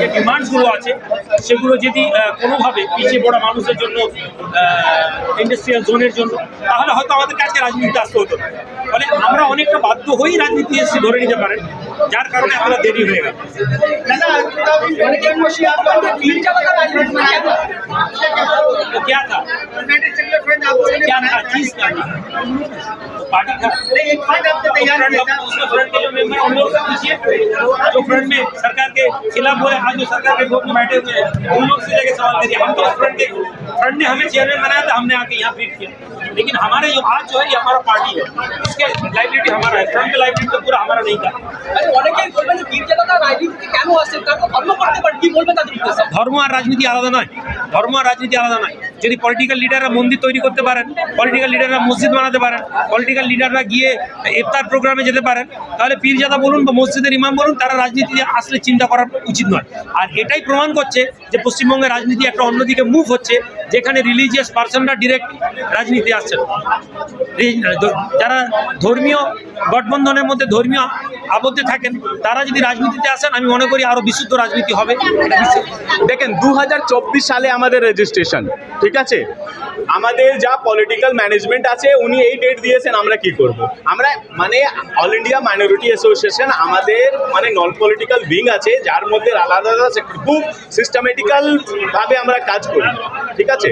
যে ডিমান্ডসগুলো আছে, সেগুলো যদি কোনোভাবে পিছিয়ে পড়া মানুষের জন্য ইন্ডাস্ট্রিয়াল জোনের জন্য, তাহলে হয়তো আমাদের কাছে রাজনীতিতে আসতে হতো না। ফলে আমরা অনেকটা বাধ্য হয়েই রাজনীতি এসে ধরে নিতে পারেন, যার কারণে আমরা দেরি হয়ে গেল। क्या था चीज क्या थी तो पार्टी का नहीं, एक फंड आपने तैयार फ्रंट किया था उसमें फ्रंट के जो मेंबर उन लोग से पूछिए जो फ्रंट में सरकार के खिलाफ बोले आज जो सरकार के ग्रुप में बैठे हुए हैं उन लोग से जाके सवाल करिए हम तो उस फ्रंट के फ्रंट ने हमें चेयरमैन बनाया था हमने आके यहाँ फीट किया लेकिन हमारे जो आज जो है ये हमारा पार्टी है इसके लाइबिलिटी हमारा है फ्रंट का लाइबिलिटी तो पूरा हमारा नहीं था আরে অনেকেই বলবেন যে পীর জামাতা রাজনীতিতে কেন আসছে তারা তো ধর্ম করতে পারে কি বলবেন তাদের উদ্দেশ্যে ধর্ম আর রাজনীতি আলাদা নয় ধর্ম আর রাজনীতি আলাদা নয় যদি পলিটিক্যাল লিডাররা মন্দির তৈরি করতে পারেন পলিটিক্যাল লিডাররা মসজিদ বানাতে পারেন পলিটিক্যাল লিডাররা গিয়ে ইফতার প্রোগ্রামে যেতে পারেন, তাহলে পীরজাদা বলুন বা মসজিদের ইমাম বলুন, তারা রাজনীতি আসলে চিন্তা করা উচিত নয়। আর এটাই প্রমাণ করছে যে পশ্চিমবঙ্গের রাজনীতি একটা অন্যদিকে মুভ হচ্ছে যেখানে রিলিজিয়াস পার্সনরা ডিরেক্ট রাজনীতি আসছেন যারা ধর্মীয় গঠবন্ধনের মধ্যে ধর্মীয় আবদ্ধে থাকেন, তারা যদি রাজনীতিতে আসেন, আমি মনে করি আরও বিশুদ্ধ রাজনীতি হবে। দেখেন দু হাজার চব্বিশ সালে আমাদের রেজিস্ট্রেশন ঠিক আছে আমাদের যা পলিটিক্যাল ম্যানেজমেন্ট আছে, উনি এই ডেট দিয়েছেন, আমরা কি করব? আমরা মানে অল ইন্ডিয়া মাইনরিটি অ্যাসোসিয়েশন আমাদের মানে নন পলিটিক্যাল উইং আছে, যার মধ্যে আলাদা আলাদা খুব সিস্টেমেটিক্যাল ভাবে আমরা কাজ করি, ঠিক আছে?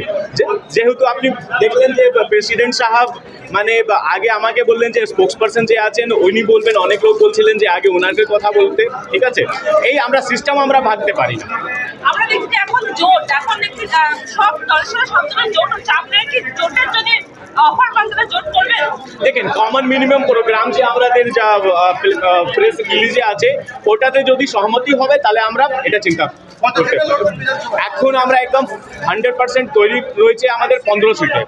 যেহেতু আপনি দেখলেন যে প্রেসিডেন্ট সাহাব মানে আগে আমাকে বললেন যে স্পোক্স পার্সন যে আছেন, উনি বলবেন, অনেক লোক বলছিলেন যে, আগে ওনাকে কথা বলতে, ঠিক আছে? এই আমরা সিস্টেম আমরা ভাবতে পারি না। আমরা দেখছি এখন জোট, এখন দেখছি সব সঙ্গে সবসময় জোট হচ্ছে দেখেন কমন মিনিমাম প্রোগ্রাম যে আমাদের যা প্রেস রিলিজে আছে, ওটাতে যদি সহমতি হবে, তাহলে আমরা এটা চিন্তা। এখন আমরা একদম হান্ড্রেড পার্সেন্ট তৈরি রয়েছে আমাদের পনেরো সিটে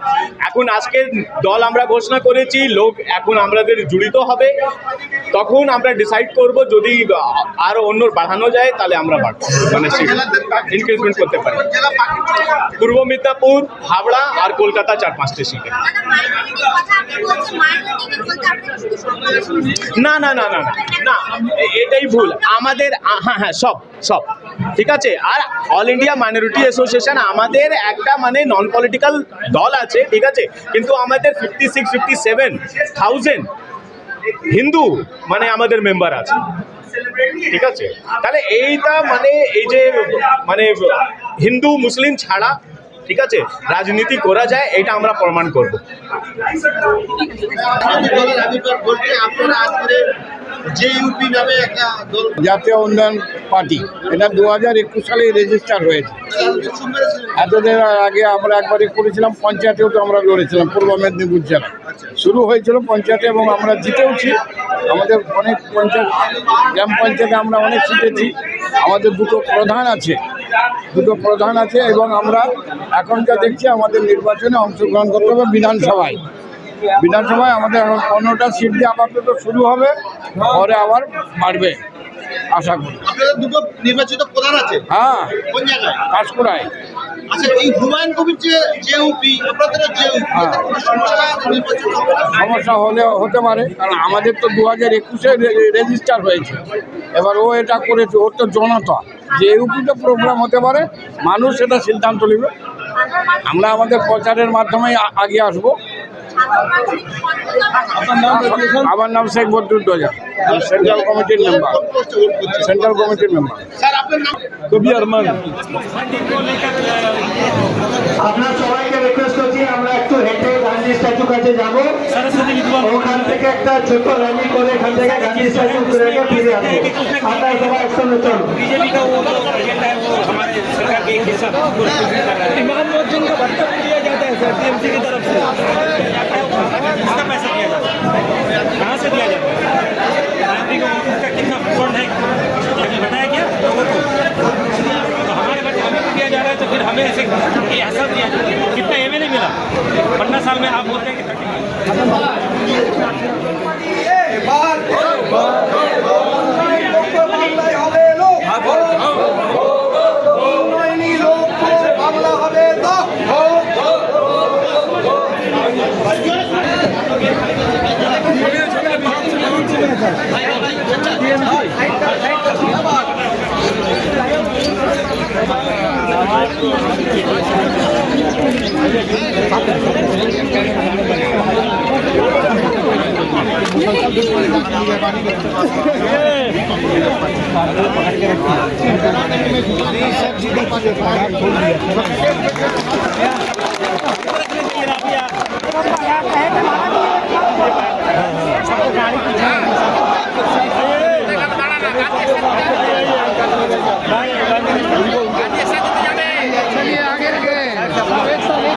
এখন আজকে দল আমরা ঘোষণা করেছি লোক এখন আমাদের জড়িত হবে। তখন আমরা ডিসাইড করব যদি আরও অন্য বাড়ানো যায় তাহলে আমরা বাড়বো। মানে ইনক্রিজমেন্ট করতে পারি। পূর্ব মিদনাপুর হাওড়া আর কলকাতা চার পাঁচটি সিটে না না না না না এটাই ভুল। আমাদের হ্যাঁ হ্যাঁ সব। সব, ঠিক আছে? আর অল ইন্ডিয়া মাইনরিটি অ্যাসোসিয়েশন আমাদের একটা মানে নন পলিটিক্যাল দল আছে, ঠিক আছে? কিন্তু আমাদের fifty six fifty seven thousand Hindu মানে আমাদের মেম্বার আছে, ঠিক আছে? তাহলে এইটা মানে এই যে মানে হিন্দু, মুসলিম ছাড়া, ঠিক আছে? রাজনীতি করা যায়, এটা আমরা প্রমাণ করব। জাতীয় উন্নয়ন পার্টি। এটা দু হাজার একুশ সালে রেজিস্টার হয়েছে। এতদিন আগে আমরা একবারই করেছিলাম, পঞ্চায়েতেও তো আমরা লড়েছিলাম, পূর্ব মেদিনীপুর জেলা শুরু হয়েছিল পঞ্চায়েতে এবং আমরা জিতেওছি। আমাদের অনেক পঞ্চায়েত, গ্রাম পঞ্চায়েতে আমরা অনেক জিতেছি। আমাদের দুটো প্রধান আছে, দুটো প্রধান আছে এবং আমরা এখন যা দেখছি আমাদের নির্বাচনে অংশগ্রহণ করতে হবে বিধানসভায়। বিধানসভায় আমাদের পনেরোটা সিট দিয়ে আপাতত শুরু হবে পরে আবার বাড়বে আশা করি। দুটো নির্বাচিত প্রধান আছে? হ্যাঁ কোন জায়গায়? কাশকুড়ায়। আচ্ছা এই হুমায়ুন কবির যে যে আপনাদের যে ইউপি হ্যাঁ। সমস্যা হলে হতে পারে কারণ আমাদের তো দু হাজার একুশে রেজিস্টার হয়েছে। এবার ও এটা করেছে ওর তো জনতা। যে ইউপিতে প্রোগ্রাম হতে পারে মানুষ সেটা সিদ্ধান্ত নেবে। আমরা আমাদের প্রচারের মাধ্যমে আগে আসব। আমার নাম শেখ বদরুদ্দোজা সেন্ট্রাল কমিটির মেম্বার ভোট করছে, ভোট করছে। সেন্ট্রাল কমিটির মেম্বার স্যার আপনার নাম কবি আরমান আপনার সবাইকে রিকোয়েস্ট করছি আমরা একটু হেঁটে গান্ধী স্ট্যাচু কাছে যাব सरस्वती विद्वान ওখান থেকে একটা ছোট র্যালি করে এখান থেকে গান্ধী স্ট্যাচু ঘুরে গিয়ে ফিরে আসবো আপনারা সবাই একসঙ্গে চলুন बीजेपी का वो जो एजेंडा है वो हमारे सरकार के एक हिस्सा पूरा fulfill कर रहा है इमाम मोहसिन का भत्ता भी दिया जाता है सर टीएमसी की तरफ से है तो फिर हमें ऐसे एहसास दिया कितना एम नहीं मिला पन्ना साल में आप बोलते हैं कि Thank you. સબજી